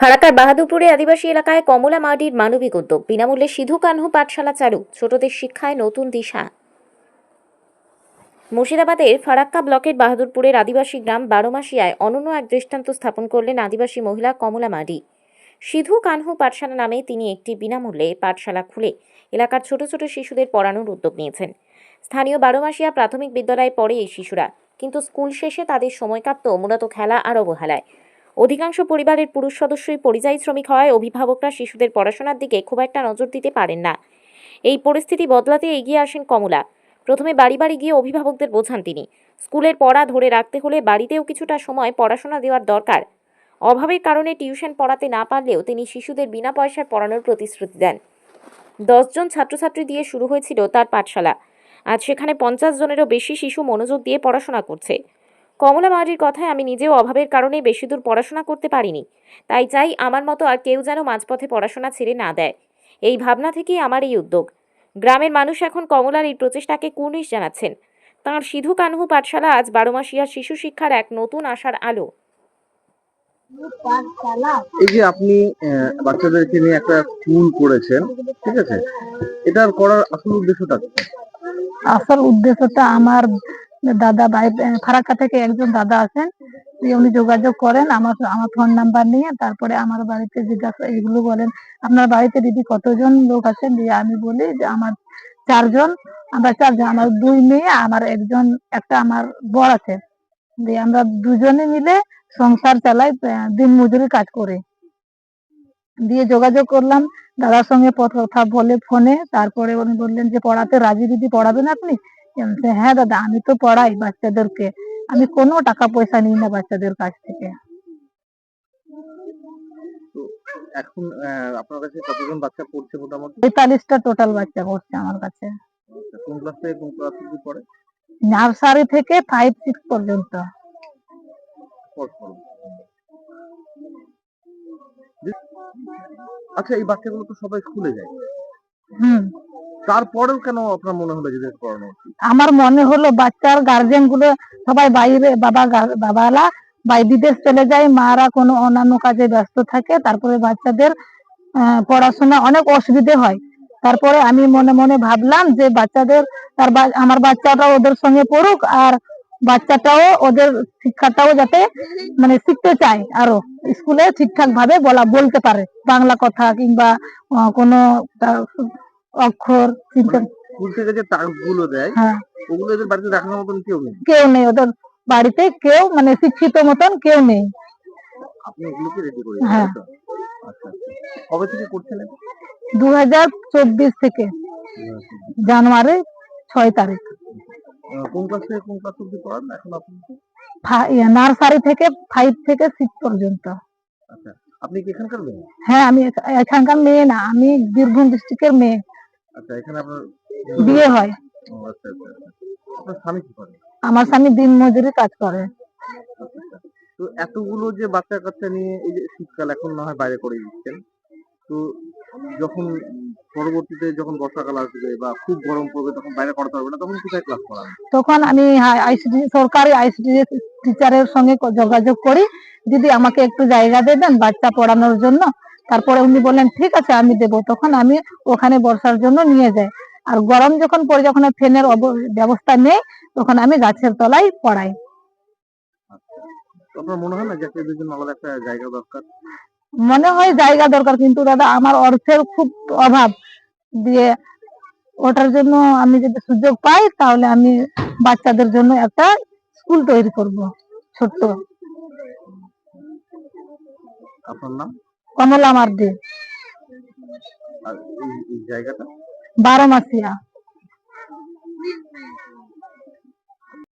ফারাক্কার বাহাদুরপুরে আদিবাসী এলাকায় কমলা মাডির মানবিক উদ্যোগ। বিনামূল্যে সিধু কানহু পাঠশালা চালু। ছোটদের শিক্ষায় নতুন দিশা। মুর্শিদাবাদের ফারাক্কা ব্লকের বাহাদুরপুরের আদিবাসী গ্রাম বারোমাসিয়ায় অনন্য এক দৃষ্টান্ত স্থাপন করলেন আদিবাসী মহিলা কমলা মাডি সিধু কানহু পাঠশালা নামে তিনি একটি বিনামূল্যে পাঠশালা খুলে এলাকার ছোট ছোট শিশুদের পড়ানোর উদ্যোগ নিয়েছেন। স্থানীয় বারোমাসিয়া প্রাথমিক বিদ্যালয়ে পড়ে এই শিশুরা। কিন্তু স্কুল শেষে তাদের সময় কাটত মূলত খেলা আর অবহেলায়। অধিকাংশ পরিবারের পুরুষ সদস্যই পরিযায়ী শ্রমিক হওয়ায় অভিভাবকরা শিশুদের পড়াশোনার দিকে খুব একটা নজর দিতে পারেন না। এই পরিস্থিতি বদলাতে এগিয়ে আসেন কমলা। প্রথমে বাড়ি বাড়ি গিয়ে অভিভাবকদের বোঝান তিনি। স্কুলের পড়া ধরে রাখতে হলে বাড়িতেও কিছুটা সময় পড়াশোনা দেওয়ার দরকার। অভাবের কারণে টিউশন পড়াতে না পারলেও তিনি শিশুদের বিনা পয়সায় পড়ানোর প্রতিশ্রুতি দেন। দশজন ছাত্রছাত্রী দিয়ে শুরু হয়েছিল তার পাঠশালা। আজ সেখানে পঞ্চাশ জনেরও বেশি শিশু মনোযোগ দিয়ে পড়াশোনা করছে। কমলা মাটির কথায় আমি নিজেও অভাবের কারণে বেশি দূর পড়াশোনা করতে পারিনি। তাই চাই আমার মতো আর কেউ যেন মাঝপথে পড়াশোনা ছেড়ে না দেয়। এই ভাবনা থেকেই আমার এই উদ্যোগ। গ্রামের মানুষ এখন কমলার এই প্রচেষ্টাকে কুর্নিশ জানাচ্ছেন। তাঁর সিধু কানহু পাঠশালা আজ বারোমাসিয়ার শিশু শিক্ষার এক নতুন আশার আলো। এই যে আপনি বাচ্চাদেরকে নিয়ে একটা স্কুল করেছেন ঠিক আছে? এটার করার আসল উদ্দেশ্যটা আসল উদ্দেশ্যটা আমার দাদা ফারাক্কা থেকে একজন দাদা আছেন। উনি যোগাযোগ করেন, আমার আমার ফোন নাম্বার নিয়ে, তারপরে আমার বাড়িতে জিজ্ঞাসা এগুলো বলেন, আপনার বাড়িতে দিদি কতজন লোক আছেন? দিয়ে আমি বলি যে, আমার চারজন, আমরা চারজন, আমার দুই মেয়ে, আমার একজন, একটা আমার বর আছে। দিয়ে আমরা দুজনে মিলে সংসার চালাই দিন মজুরি কাজ করে। দিয়ে যোগাযোগ করলাম, দাদার সঙ্গে কথা বলে, ফোনে, তারপরে উনি বললেন যে, পড়াতে রাজি দিদি পড়াবেন আপনি? হ্যাঁ দাদা আমি তো পড়াই বাচ্চাদেরকে। আমি কোনো টাকা পয়সা নিই না বাচ্চাদের কাছ থেকে। তো এখন আপনার কাছে কতজন বাচ্চা পড়ছে মোটামুটি? পঁয়তাল্লিশটা টোটাল বাচ্চা পড়ছে আমার কাছে। আচ্ছা, কোন ক্লাস থেকে কোন ক্লাস অব্দি পড়ে? নার্সারি থেকে ফাইভ সিক্স পর্যন্ত। আচ্ছা এই বাচ্চাগুলো তো সবাই স্কুলে যায়। হুম। তারপরেও কেন আপনার মনে হলো পড়ানো উচিত? আমার মনে হলো বাচ্চার গার্জেনগুলো সবাই বাইরে, বাবা বাবারা বাই বিদেশ চলে যায়, মারা কোনো অন্যান্য কাজে ব্যস্ত থাকে, তারপরে বাচ্চাদের পড়াশোনা অনেক অসুবিধে হয় তারপরে আমি মনে মনে ভাবলাম যে বাচ্চাদের, তার আমার বাচ্চাটাও ওদের সঙ্গে পড়ুক আর বাচ্চাটাও ওদের শিক্ষাটাও যাতে মানে শিখতে চায় আরও স্কুলে ঠিকঠাক ভাবে বলা, বলতে পারে বাংলা কথা কিংবা কোনো অক্ষর স্কুল থেকে যে টাস্কগুলো দেয় হ্যাঁ। ওগুলো এদের বাড়িতে দেখানোর মতন কেউ নেই? কেউ নেই। ওদের বাড়িতে কেউ মানে শিক্ষিত মতন কেউ নেই। আপনি এগুলোকে রেডি করে হ্যাঁ। আচ্ছা আচ্ছা কবে থেকে করছেন দু হাজার চব্বিশ থেকে জানুয়ারি ছয় তারিখ। কোন ক্লাস থেকে কোন ক্লাস অব্দি পড়ান এখন আপনি? নার্সারি থেকে ফাইভ থেকে সিক্স পর্যন্ত। আচ্ছা আপনি কি এখানকার মেয়ে? হ্যাঁ আমি এখা- এখানকার মেয়ে না আমি বীরভূম ডিস্ট্রিক্টের মেয়ে। আচ্ছা এখানে আপনার বিয়ে হয়। আচ্ছা আচ্ছা আচ্ছা। আপনার স্বামী কি করে? আমার স্বামী দিন মজুরি কাজ করে। আচ্ছা। তো এতগুলো যে বাচ্চা কাচ্চা নিয়ে এই যে শীতকাল এখন না হয় বাইরে করে দিচ্ছেন। তো যখন পরবর্তীতে যখন বর্ষাকাল আসবে বা খুব গরম পড়বে তখন বাইরে করাতে পারবে না তখন কোথায় ক্লাস করান তখন আমি আইসিডি সরকারি আইসিডি টিচারের সঙ্গে যোগাযোগ করি। দিদি আমাকে একটু জায়গা দেবেন বাচ্চা পড়ানোর জন্য তারপরে উনি বললেন ঠিক আছে আমি দেব। তখন আমি ওখানে বর্ষার জন্য নিয়ে যাই। আর গরম যখন পড়ে যখন ফ্যানের ব্যবস্থা নেই তখন আমি গাছের তলায় পড়াই। দরকার? মনে হয় জায়গা দরকার কিন্তু দাদা আমার অর্থের খুব অভাব। দিয়ে ওটার জন্য আমি যদি সুযোগ পাই তাহলে আমি বাচ্চাদের জন্য একটা স্কুল তৈরি করব ছোট্ট। আপনার নাম? কমলা মার্ডি আর এই এই জায়গাটা? বারো মাসিয়া।